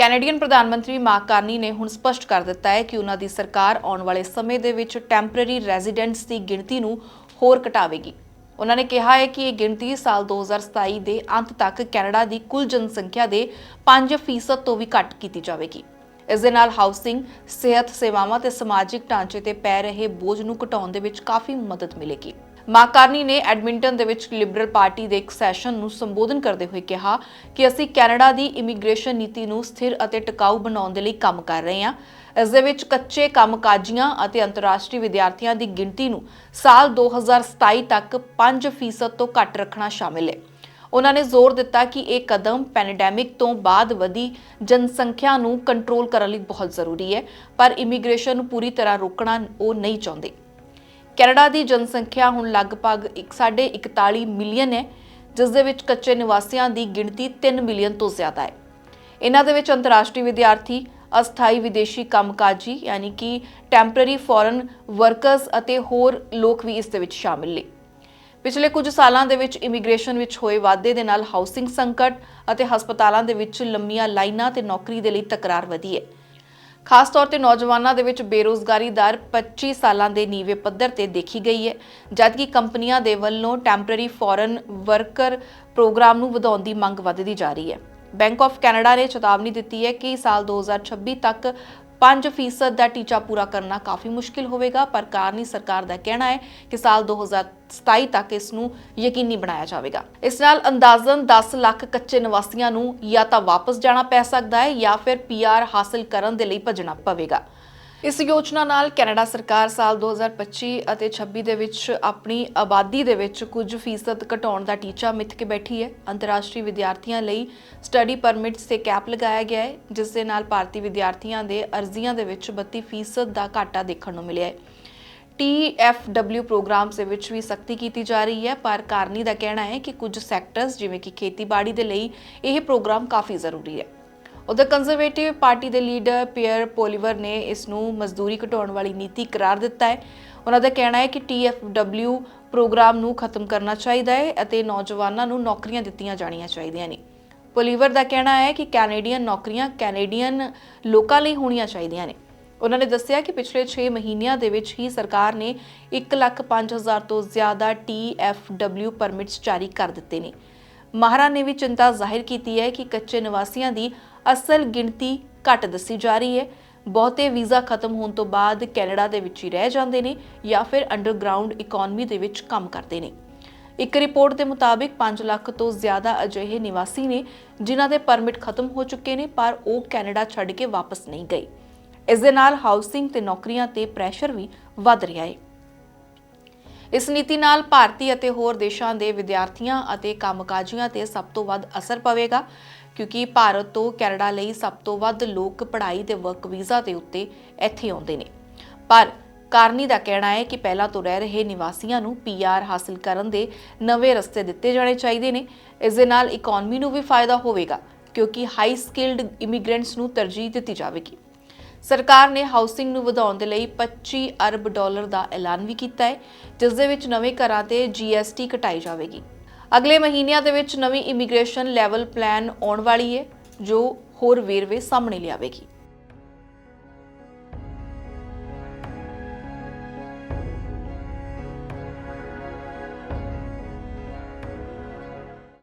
Canadian ਪ੍ਰਧਾਨ ਮੰਤਰੀ mark Carney ਨੇ ਹੁਣ ਸਪਸ਼ਟ ਕਰ ਦਿੱਤਾ ਹੈ ਕਿ ਉਹਨਾਂ ਦੀ ਸਰਕਾਰ ਆਉਣ ਵਾਲੇ ਸਮੇਂ ਦੇ ਵਿੱਚ ਟੈਂਪਰੇਰੀ ਰੈਜ਼ੀਡੈਂਟਸ ਦੀ ਗਿਣਤੀ ਨੂੰ ਹੋਰ ਘਟਾਵੇਗੀ। ਉਹਨਾਂ ਨੇ ਕਿਹਾ ਹੈ ਕਿ ਇਹ ਗਿਣਤੀ ਸਾਲ 2027 ਦੇ ਅੰਤ ਤੱਕ ਕੈਨੇਡਾ ਦੀ ਕੁੱਲ ਜਨਸੰਖਿਆ ਦੇ 5% ਤੋਂ ਵੀ ਘੱਟ ਕੀਤੀ ਜਾਵੇਗੀ। ਇਸ ਦੇ ਨਾਲ ਹਾਊਸਿੰਗ, ਸਿਹਤ ਸੇਵਾਵਾਂ ਤੇ ਸਮਾਜਿਕ ਢਾਂਚੇ ਤੇ ਪੈ ਰਹੇ ਬੋਝ ਨੂੰ ਘਟਾਉਣ ਦੇ ਵਿੱਚ ਕਾਫੀ ਮਦਦ ਮਿਲੇਗੀ। ਮਾਕਾਰਨੀ ਨੇ ਐਡਮਿੰਟਨ ਦੇ ਵਿੱਚ ਲਿਬਰਲ ਪਾਰਟੀ ਦੇ ਇੱਕ ਸੈਸ਼ਨ ਨੂੰ ਸੰਬੋਧਨ ਕਰਦੇ ਹੋਏ ਕਿਹਾ ਕਿ ਅਸੀਂ ਕੈਨੇਡਾ ਦੀ ਇਮੀਗ੍ਰੇਸ਼ਨ ਨੀਤੀ ਨੂੰ ਸਥਿਰ ਅਤੇ ਟਿਕਾਊ ਬਣਾਉਣ ਦੇ ਲਈ ਕੰਮ ਕਰ ਰਹੇ ਹਾਂ। ਇਸ ਦੇ ਵਿੱਚ ਕੱਚੇ ਕੰਮਕਾਜੀਆਂ ਅਤੇ ਅੰਤਰਰਾਸ਼ਟਰੀ ਵਿਦਿਆਰਥੀਆਂ ਦੀ ਗਿਣਤੀ ਨੂੰ ਸਾਲ 2027 ਤੱਕ 5% ਤੋਂ ਘੱਟ ਰੱਖਣਾ ਸ਼ਾਮਿਲ ਹੈ। ਉਹਨਾਂ ਨੇ ਜ਼ੋਰ ਦਿੱਤਾ ਕਿ ਇਹ ਕਦਮ ਪੈਨਡੈਮਿਕ ਤੋਂ ਬਾਅਦ ਵਧੀ ਜਨਸੰਖਿਆ ਨੂੰ ਕੰਟਰੋਲ ਕਰਨ ਲਈ ਬਹੁਤ ਜ਼ਰੂਰੀ ਹੈ, ਪਰ ਇਮੀਗ੍ਰੇਸ਼ਨ ਨੂੰ ਪੂਰੀ ਤਰ੍ਹਾਂ ਰੋਕਣਾ ਉਹ ਨਹੀਂ ਚਾਹੁੰਦੇ। ਕੈਨੇਡਾ ਦੀ ਜਨਸੰਖਿਆ ਹੁਣ ਲਗਭਗ 1.41 ਮਿਲੀਅਨ ਹੈ, ਜਿਸ ਦੇ ਵਿੱਚ ਕੱਚੇ ਨਿਵਾਸੀਆਂ ਦੀ ਗਿਣਤੀ 3 ਮਿਲੀਅਨ ਤੋਂ ਜ਼ਿਆਦਾ ਹੈ। ਇਹਨਾਂ ਦੇ ਵਿੱਚ ਅੰਤਰਰਾਸ਼ਟਰੀ ਵਿਦਿਆਰਥੀ, ਅਸਥਾਈ ਵਿਦੇਸ਼ੀ ਕੰਮਕਾਜੀ, ਯਾਨੀ ਕਿ ਟੈਂਪਰੇਰੀ ਫੋਰਨ ਵਰਕਰਸ ਅਤੇ ਹੋਰ ਲੋਕ ਵੀ ਇਸ ਦੇ ਵਿੱਚ ਸ਼ਾਮਿਲ ਨੇ। ਪਿਛਲੇ ਕੁਝ ਸਾਲਾਂ ਦੇ ਵਿੱਚ ਇਮੀਗ੍ਰੇਸ਼ਨ ਵਿੱਚ ਹੋਏ ਵਾਧੇ ਦੇ ਨਾਲ ਹਾਊਸਿੰਗ ਸੰਕਟ ਅਤੇ ਹਸਪਤਾਲਾਂ ਦੇ ਵਿੱਚ ਲੰਮੀਆਂ ਲਾਈਨਾਂ ਤੇ ਨੌਕਰੀ ਦੇ ਲਈ ਤਕਰਾਰ ਵਧੀ ਹੈ। ਖਾਸ ਤੌਰ ਤੇ ਨੌਜਵਾਨਾਂ ਦੇ ਵਿੱਚ ਬੇਰੋਜ਼ਗਾਰੀ ਦਰ 25 ਸਾਲਾਂ ਦੇ ਨੀਵੇਂ ਪੱਧਰ ਤੇ ਦੇਖੀ ਗਈ ਹੈ, ਜਦਕਿ ਕੰਪਨੀਆਂ ਦੇ ਵੱਲੋਂ ਟੈਂਪਰੇਰੀ ਫੋਰਨ ਵਰਕਰ ਪ੍ਰੋਗਰਾਮ ਨੂੰ ਵਧਾਉਣ ਦੀ ਮੰਗ ਵੱਧਦੀ ਜਾ ਰਹੀ ਹੈ। ਬੈਂਕ ਆਫ ਕੈਨੇਡਾ ਨੇ ਚੇਤਾਵਨੀ ਦਿੱਤੀ ਹੈ ਕਿ ਸਾਲ 2026 ਤੱਕ 5% ਦਾ ਟੀਚਾ ਪੂਰਾ ਕਰਨਾ ਕਾਫੀ ਮੁਸ਼ਕਿਲ ਹੋਵੇਗਾ, ਪਰ ਕਾਰਨੀ ਸਰਕਾਰ ਦਾ ਕਹਿਣਾ ਹੈ ਕਿ ਸਾਲ 2027 ਤੱਕ ਇਸ ਨੂੰ ਯਕੀਨੀ ਬਣਾਇਆ ਜਾਵੇਗਾ। ਇਸ ਨਾਲ ਅੰਦਾਜ਼ਨ 10 ਲੱਖ ਕੱਚੇ ਨਿਵਾਸੀਆਂ ਨੂੰ ਜਾਂ ਤਾਂ ਵਾਪਸ ਜਾਣਾ ਪੈ ਸਕਦਾ ਹੈ ਜਾਂ ਫਿਰ ਪੀਆਰ ਹਾਸਲ ਕਰਨ ਦੇ ਲਈ ਭੱਜਣਾ ਪਵੇਗਾ। ਇਸ ਯੋਜਨਾ ਨਾਲ ਕੈਨੇਡਾ ਸਰਕਾਰ ਸਾਲ 2025 ਅਤੇ 26 ਦੇ ਵਿੱਚ ਆਪਣੀ ਆਬਾਦੀ ਦੇ ਵਿੱਚ ਕੁਝ ਫੀਸਦ ਘਟਾਉਣ ਦਾ ਟੀਚਾ ਮਿੱਥ ਕੇ ਬੈਠੀ ਹੈ। ਅੰਤਰਰਾਸ਼ਟਰੀ ਵਿਦਿਆਰਥੀਆਂ ਲਈ ਸਟੱਡੀ ਪਰਮਿਟਸ ਤੇ ਕੈਪ ਲਗਾਇਆ ਗਿਆ ਹੈ, ਜਿਸ ਦੇ ਨਾਲ ਭਾਰਤੀ ਵਿਦਿਆਰਥੀਆਂ ਦੇ ਅਰਜ਼ੀਆਂ ਦੇ ਵਿੱਚ 32 ਫੀਸਦ ਦਾ ਘਾਟਾ ਦੇਖਣ ਨੂੰ ਮਿਲਿਆ ਹੈ। TFW ਪ੍ਰੋਗਰਾਮਸ ਦੇ ਵਿੱਚ ਵੀ ਸਖਤੀ ਕੀਤੀ ਜਾ ਰਹੀ ਹੈ, ਪਰ ਕਾਰਨੀ ਦਾ ਕਹਿਣਾ ਹੈ ਕਿ ਕੁਝ ਸੈਕਟਰਸ ਜਿਵੇਂ ਕਿ ਖੇਤੀਬਾੜੀ ਦੇ ਲਈ ਇਹ ਪ੍ਰੋਗਰਾਮ ਕਾਫੀ ਜ਼ਰੂਰੀ ਹੈ। ਉਧਰ ਕੰਜ਼ਰਵੇਟਿਵ ਪਾਰਟੀ ਦੇ ਲੀਡਰ ਪੀਅਰ ਪੋਲੀਵਰ ਨੇ ਇਸ ਨੂੰ ਮਜ਼ਦੂਰੀ ਘਟਾਉਣ ਵਾਲੀ ਨੀਤੀ ਕਰਾਰ ਦਿੱਤਾ ਹੈ। ਉਹਨਾਂ ਦਾ ਕਹਿਣਾ ਹੈ ਕਿ TFW ਪ੍ਰੋਗਰਾਮ ਨੂੰ ਖਤਮ ਕਰਨਾ ਚਾਹੀਦਾ ਹੈ ਅਤੇ ਨੌਜਵਾਨਾਂ ਨੂੰ ਨੌਕਰੀਆਂ ਦਿੱਤੀਆਂ ਜਾਣੀਆਂ ਚਾਹੀਦੀਆਂ ਨੇ। ਪੋਲੀਵਰ ਦਾ ਕਹਿਣਾ ਹੈ ਕਿ ਕੈਨੇਡੀਅਨ ਨੌਕਰੀਆਂ ਕੈਨੇਡੀਅਨ ਲੋਕਾਂ ਲਈ ਹੋਣੀਆਂ ਚਾਹੀਦੀਆਂ ਨੇ। ਉਹਨਾਂ ਨੇ ਦੱਸਿਆ ਕਿ ਪਿਛਲੇ 6 ਮਹੀਨਿਆਂ ਦੇ ਵਿੱਚ ਹੀ ਸਰਕਾਰ ਨੇ 1,05,000 ਤੋਂ ਜ਼ਿਆਦਾ TFW ਪਰਮਿਟਸ ਜਾਰੀ ਕਰ ਦਿੱਤੇ ਨੇ। ਮਾਹਰਾ ਨੇ ਵੀ ਚਿੰਤਾ ਜ਼ਾਹਿਰ ਕੀਤੀ ਹੈ ਕਿ ਕੱਚੇ ਨਿਵਾਸੀਆਂ ਦੀ ਅਸਲ ਗਿਣਤੀ ਘੱਟ ਦੱਸੀ ਜਾ ਰਹੀ ਹੈ। ਬਹੁਤੇ ਵੀਜ਼ਾ ਖਤਮ ਹੋਣ ਤੋਂ ਬਾਅਦ ਕੈਨੇਡਾ ਦੇ ਵਿੱਚ ਹੀ ਰਹਿ ਜਾਂਦੇ ਨੇ ਜਾਂ ਫਿਰ ਅੰਡਰਗਰਾਉਂਡ ਇਕਨੋਮੀ ਦੇ ਵਿੱਚ ਕੰਮ ਕਰਦੇ ਨੇ। ਇੱਕ ਰਿਪੋਰਟ ਦੇ ਮੁਤਾਬਿਕ 5 ਲੱਖ ਤੋਂ ਜ਼ਿਆਦਾ ਅਜਿਹੇ ਨਿਵਾਸੀ ਨੇ ਜਿਨ੍ਹਾਂ ਦੇ ਪਰਮਿਟ ਖਤਮ ਹੋ ਚੁੱਕੇ ਨੇ, ਪਰ ਉਹ ਕੈਨੇਡਾ ਛੱਡ ਕੇ ਵਾਪਸ ਨਹੀਂ ਗਏ। ਇਸ ਦੇ ਨਾਲ ਹਾਊਸਿੰਗ ਤੇ ਨੌਕਰੀਆਂ ਤੇ ਪ੍ਰੈਸ਼ਰ ਵੀ ਵੱਧ ਰਿਹਾ ਹੈ। ਇਸ ਨੀਤੀ ਨਾਲ ਭਾਰਤੀ ਅਤੇ ਹੋਰ ਦੇਸ਼ਾਂ ਦੇ ਵਿਦਿਆਰਥੀਆਂ ਅਤੇ ਕੰਮਕਾਜੀਆਂ ਤੇ ਸਭ ਤੋਂ ਵੱਧ ਅਸਰ ਪਵੇਗਾ, ਕਿਉਂਕਿ ਭਾਰਤ ਤੋਂ ਕੈਨੇਡਾ ਲਈ ਸਭ ਤੋਂ ਵੱਧ ਲੋਕ ਪੜ੍ਹਾਈ ਤੇ ਵਰਕ ਵੀਜ਼ਾ ਦੇ ਉੱਤੇ ਇੱਥੇ ਆਉਂਦੇ ਨੇ। ਪਰ ਕਾਰਨੀ ਦਾ ਕਹਿਣਾ ਹੈ ਕਿ ਪਹਿਲਾਂ ਤੋਂ ਰਹਿ ਰਹੇ ਨਿਵਾਸੀਆਂ ਨੂੰ ਪੀਆਰ ਹਾਸਲ ਕਰਨ ਦੇ ਨਵੇਂ ਰਸਤੇ ਦਿੱਤੇ ਜਾਣੇ ਚਾਹੀਦੇ ਨੇ। ਇਸ ਦੇ ਨਾਲ ਇਕਨੋਮੀ ਨੂੰ ਵੀ ਫਾਇਦਾ ਹੋਵੇਗਾ, ਕਿਉਂਕਿ ਹਾਈ ਸਕਿਲਡ ਇਮੀਗ੍ਰੈਂਟਸ ਨੂੰ ਤਰਜੀਹ ਦਿੱਤੀ ਜਾਵੇਗੀ। ਸਰਕਾਰ ਨੇ ਹਾਊਸਿੰਗ ਨੂੰ ਵਧਾਉਣ ਦੇ ਲਈ 25 ਅਰਬ ਡਾਲਰ ਦਾ ਐਲਾਨ ਵੀ ਕੀਤਾ ਹੈ, ਜਿਸ ਦੇ ਵਿੱਚ ਨਵੇਂ ਘਰਾਂ ਤੇ GST ਘਟਾਈ ਜਾਵੇਗੀ। ਅਗਲੇ ਮਹੀਨਿਆਂ ਦੇ ਵਿੱਚ ਨਵੀਂ ਇਮੀਗ੍ਰੇਸ਼ਨ ਲੈਵਲ ਪਲਾਨ ਆਉਣ ਵਾਲੀ ਹੈ, ਜੋ ਹੋਰ ਵੇਰਵੇ ਸਾਹਮਣੇ ਲਿਆਵੇਗੀ।